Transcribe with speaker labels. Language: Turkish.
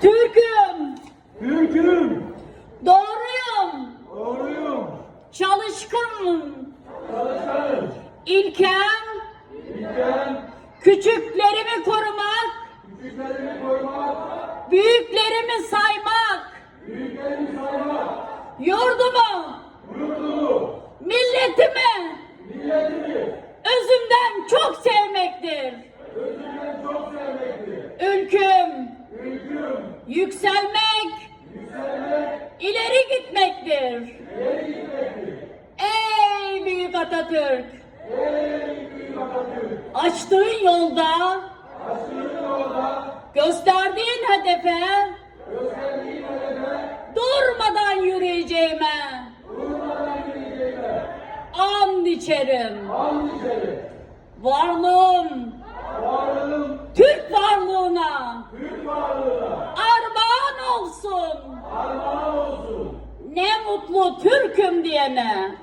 Speaker 1: Türk'üm.
Speaker 2: Türk'üm.
Speaker 1: Doğruyum.
Speaker 2: Doğruyum.
Speaker 1: Çalışkanım.
Speaker 2: Çalışkanım.
Speaker 1: İlkem.
Speaker 2: İlkem.
Speaker 1: Küçüklerimi korumak.
Speaker 2: Küçüklerimi korumak.
Speaker 1: Büyüklerimi
Speaker 2: saygı
Speaker 1: Ülküm,
Speaker 2: Ülküm,
Speaker 1: yükselmek,
Speaker 2: yükselmek,
Speaker 1: ileri gitmektir.
Speaker 2: ileri gitmektir.
Speaker 1: Ey büyük Atatürk,
Speaker 2: Ey büyük Atatürk,
Speaker 1: açtığın yolda,
Speaker 2: açtığın yolda,
Speaker 1: gösterdiğin hedefe.
Speaker 2: Gösterdiğin hedefe,
Speaker 1: durmadan yürüyeceğime.
Speaker 2: Durmadan yürüyeceğime,
Speaker 1: and içerim.
Speaker 2: and içerim.
Speaker 1: Varlığım,
Speaker 2: Türk varlığına,
Speaker 1: armağan olsun.
Speaker 2: armağan olsun.
Speaker 1: Ne mutlu Türk'üm diyene.